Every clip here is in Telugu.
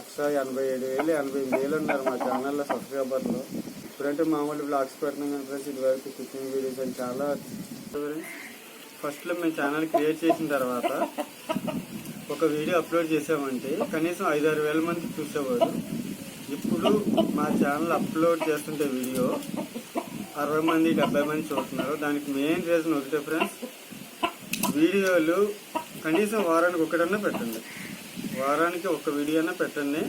లక్ష ఎనభై ఏడు వేలు ఎనభై ఎనిమిది వేలు ఉన్నారు మా ఛానల్లో సబ్స్క్రైబర్లు. ఇప్పుడంటే మామూలు బ్లాగ్స్ పెడుతున్నాం కానీ ఫ్రెండ్స్ ఇదివరకు కుకింగ్ వీడియోస్ అని చాలా ఫస్ట్లో మేము ఛానల్ క్రియేట్ చేసిన తర్వాత ఒక వీడియో అప్లోడ్ చేసామంటే కనీసం ఐదారు వేల మంది చూసేవారు. ఇప్పుడు మా ఛానల్ అప్లోడ్ చేస్తుంటే వీడియో అరవై మంది డెబ్బై మంది చూస్తున్నారు. దానికి మెయిన్ రీజన్ ఒకటే ఫ్రెండ్స్ వీడియోలు కనీసం వారానికి ఒకటన్నా పెట్టండి. వారానికి ఒక వీడియో అయినా పెట్టండి.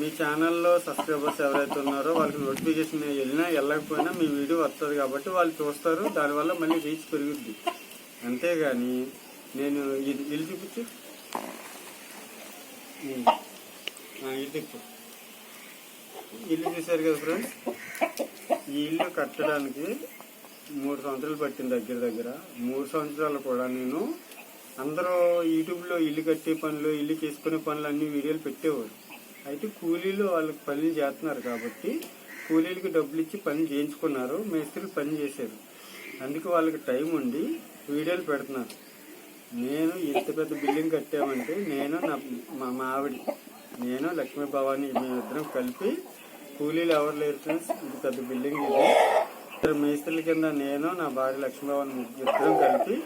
మీ ఛానల్లో సబ్స్క్రైబర్స్ ఎవరైతే ఉన్నారో వాళ్ళకి నోటిఫికేషన్ వెళ్ళినా వెళ్ళకపోయినా మీ వీడియో వస్తుంది కాబట్టి వాళ్ళు చూస్తారు. దానివల్ల మళ్ళీ రీచ్ పెరుగుద్ది. అంతేగాని నేను ఇది ఇల్లు చూపించు. ఇల్లు ఇల్లు చూశారు కదా ఫ్రెండ్స్ ఈ ఇల్లు కట్టడానికి మూడు సంవత్సరాలు పట్టింది దగ్గర దగ్గర. మూడు సంవత్సరాలు కూడా నేను అందరూ యూట్యూబ్లో ఇల్లు కట్టే పనులు ఇల్లు చేసుకునే పనులు అన్ని వీడియోలు పెట్టేవారు. అయితే కూలీలు వాళ్ళకి పనులు చేస్తున్నారు కాబట్టి కూలీలకి డబ్బులు ఇచ్చి పని చేయించుకున్నారు మేస్త్రి పని చేశారు. అందుకే వాళ్ళకి టైం ఉండి వీడియోలు పెడుతున్నారు. నేను ఇంత పెద్ద బిల్డింగ్ కట్టామంటే నేను నా మా మావిడి నేను లక్ష్మీ భవాని మేమిద్దరం కలిపి కూలీలు ఎవరు లేరు ఫ్రెండ్స్ ఇది పెద్ద బిల్డింగ్ ఇది. ఇద్దరు మేస్త్రుల కింద నేను నా భార్య లక్ష్మీ భవాని ఇద్దరం కలిపి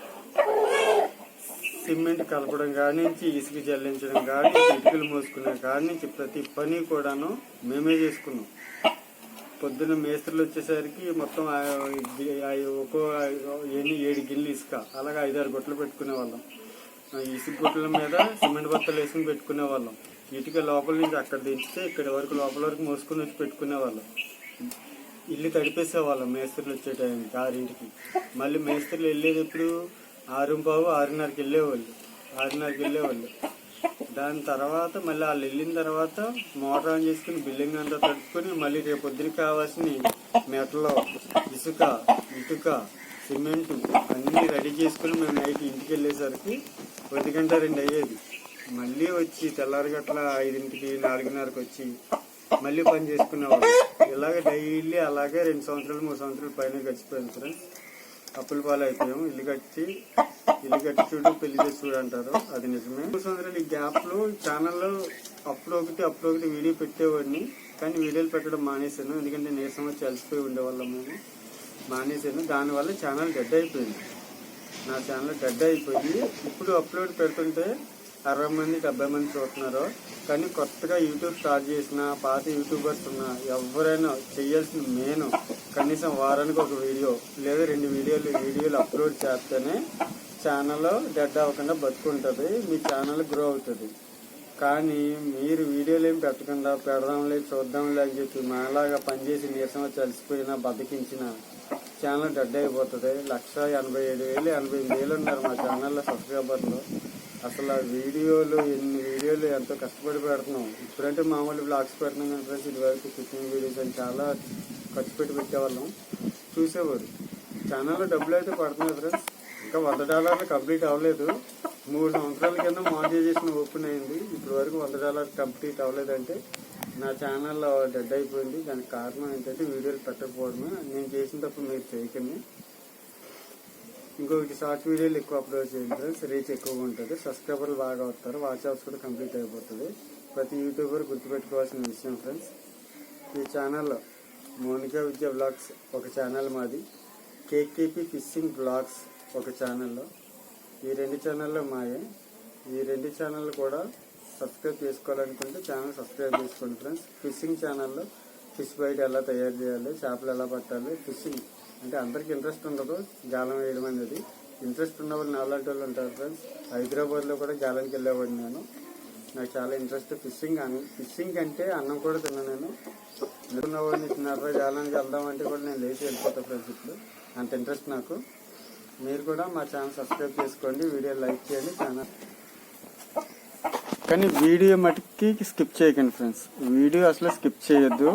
సిమెంట్ కలపడం కాడి నుంచి ఇసుక జల్లించడం కాడి నుంచి ఇటుకలు మోసుకునే కాడి నుంచి ప్రతి పని కూడాను మేమే చేసుకున్నాం. పొద్దున్న మేస్త్రులు వచ్చేసరికి మొత్తం ఆ- ఒక్కో ఎన్ని ఏడు గిన్నెలు ఇసుక అలాగే ఐదారు గుట్టలు పెట్టుకునే వాళ్ళం. ఆ ఇసుక గుట్టల మీద సిమెంట్ బత్తలు వేసుకుని పెట్టుకునే వాళ్ళం. ఇటుక లోపల నుంచి అక్కడ దించితే ఇక్కడ వరకు లోపల వరకు మోసుకుని వచ్చి పెట్టుకునే వాళ్ళం. ఇల్లు తడిపేసేవాళ్ళం మేస్త్రులు వచ్చే టైంకి ఆరింటికి. మళ్ళీ మేస్త్రులు వెళ్ళేటప్పుడు ఆరు పావు ఆరున్నరకి వెళ్ళేవాళ్ళు ఆరున్నరకి వెళ్ళేవాళ్ళు దాని తర్వాత మళ్ళీ వాళ్ళు వెళ్ళిన తర్వాత మోటార్ ఆన్ చేసుకుని బిల్డింగ్ అంతా తడుపుకొని మళ్ళీ రేపు పొద్దున కావాల్సిన మెటలో ఇసుక ఇటుక సిమెంట్ అన్నీ రెడీ చేసుకుని మేము నైట్ ఇంటికి వెళ్ళేసరికి ఒంటి గంట రెండు అయ్యేది. మళ్ళీ వచ్చి తెల్లారి గట్ల ఐదింటికి నాలుగున్నరకు వచ్చి మళ్ళీ పని చేసుకునేవాళ్ళు. ఇలాగ డైలీ అలాగే రెండు సంవత్సరాలు మూడు సంవత్సరాలు పైన గడిచిపోయింది ఫ్రెండ్స్ అప్పుల పాలు ఇల్లు కట్టి ఇల్లు కట్టి చూడు పెళ్ళి చేసి చూడు అంటారు. అది నిజమే. మూడు సంవత్సరాలు ఈ గ్యాప్ ఛానల్లో అప్పుడు ఒకటి అప్పుడు ఒకటి వీడియో పెట్టేవాడిని. కానీ వీడియోలు పెట్టడం మానేశాను. ఎందుకంటే నీరసం వచ్చి అలసిపోయి ఉండేవాళ్ళం మేము. మానేశాను. దానివల్ల ఛానల్ డెడ్ అయిపోయింది. నా ఛానల్ డెడ్ అయిపోయి ఇప్పుడు అప్లోడ్ పెడుతుంటే అరవై మంది డెబ్బై మంది చూస్తున్నారు. కానీ కొత్తగా యూట్యూబ్ స్టార్ట్ చేసిన పాత యూట్యూబర్స్ ఉన్న ఎవరైనా చేయాల్సిన మెయిన్ కనీసం వారానికి ఒక వీడియో లేదా రెండు వీడియోలు వీడియోలు అప్లోడ్ చేస్తేనే ఛానల్ డెడ్ అవ్వకుండా బతుకుంటుంది మీ ఛానల్ గ్రో అవుతుంది. కానీ మీరు వీడియోలు ఏం పెట్టకుండా పెడదాంలే చూద్దాంలే అని చెప్పి మాలాగా పనిచేసి నీరసంగా చలిసిపోయినా బతికించిన ఛానల్ డెడ్ అయిపోతుంది. లక్ష ఎనభై ఏడు వేలు ఎనభై ఎనిమిది వేలు ఉన్నారు మా ఛానల్లో సబ్స్క్రైబర్లు అసలు ఆ వీడియోలు ఎన్ని వీడియోలు ఎంతో కష్టపడి పెడుతున్నాం. ఇప్పుడంటే మామూలు బ్లాగ్స్ పెడుతున్నాం కానీ ఫ్రెండ్స్ ఇదివరకు కుకింగ్ వీడియోస్ అని చాలా ఖర్చు పెట్టి పెట్టేవాళ్ళం. చూసేవారు. ఛానల్లో డబ్బులు అయితే పడుతున్నాయి ఫ్రెండ్స్. ఇంకా వంద డాలర్లు కంప్లీట్ అవ్వలేదు. మూడు సంవత్సరాల కింద మానిటైజేషన్ ఓపెన్ అయింది. ఇప్పటి వరకు వంద డాలర్ కంప్లీట్ అవ్వలేదంటే నా ఛానల్ డెడ్ అయిపోయింది. దానికి కారణం ఏంటంటే వీడియోలు పెట్టకపోవడమే. నేను చేసిన తప్పు మీరు చేయకండి. ఇంకొకటి షార్ట్ వీడియోలు ఎక్కువ అప్లోడ్ చేయండి ఫ్రెండ్స్ రీచ్ ఎక్కువగా ఉంటుంది. సబ్స్క్రైబర్లు బాగా వస్తారు. వాచ్ అవర్స్ కూడా కంప్లీట్ అయిపోతుంది. ప్రతి యూట్యూబర్ గుర్తుపెట్టుకోవాల్సిన విషయం ఫ్రెండ్స్ ఈ ఛానల్లో మోనికా విద్య బ్లాగ్స్ ఒక ఛానల్ మాది. కేకేపీ ఫిషింగ్ బ్లాగ్స్ ఒక ఛానల్లో ఈ రెండు ఛానల్లో మాయే. ఈ రెండు ఛానళ్ళు కూడా సబ్స్క్రైబ్ చేసుకోవాలనుకుంటే ఛానల్ సబ్స్క్రైబ్ చేసుకోండి ఫ్రెండ్స్ ఫిషింగ్ ఛానల్లో ఫిష్ బయట ఎలా తయారు చేయాలి చేపలు ఎలా పట్టాలి ఫిషింగ్ అంటే అందరికి ఇంట్రెస్ట్ ఉండదు గాలం వేయడం అనేది. ఇంట్రెస్ట్ ఉన్న వాళ్ళు నాలాంటి వాళ్ళు ఉంటారు ఫ్రెండ్స్ హైదరాబాద్లో కూడా జాలంకి వెళ్ళేవాడిని నేను. నాకు చాలా ఇంట్రెస్ట్ ఫిషింగ్ అన్- ఫిషింగ్ అంటే అన్నం కూడా తిన్నాను నేను. ఉన్నవాడిని తిన్నారా జాలానికి వెళ్దాం అంటే కూడా నేను లేచి వెళ్ళిపోతాను ఫ్రెండ్స్ ఇప్పుడు. అంత ఇంట్రెస్ట్ నాకు. మీరు కూడా మా ఛానల్ సబ్స్క్రైబ్ చేసుకోండి వీడియో లైక్ చేయండి ఛానల్ కానీ వీడియో మటుకి స్కిప్ చేయకండి ఫ్రెండ్స్. వీడియో అసలు స్కిప్ చేయొద్దు.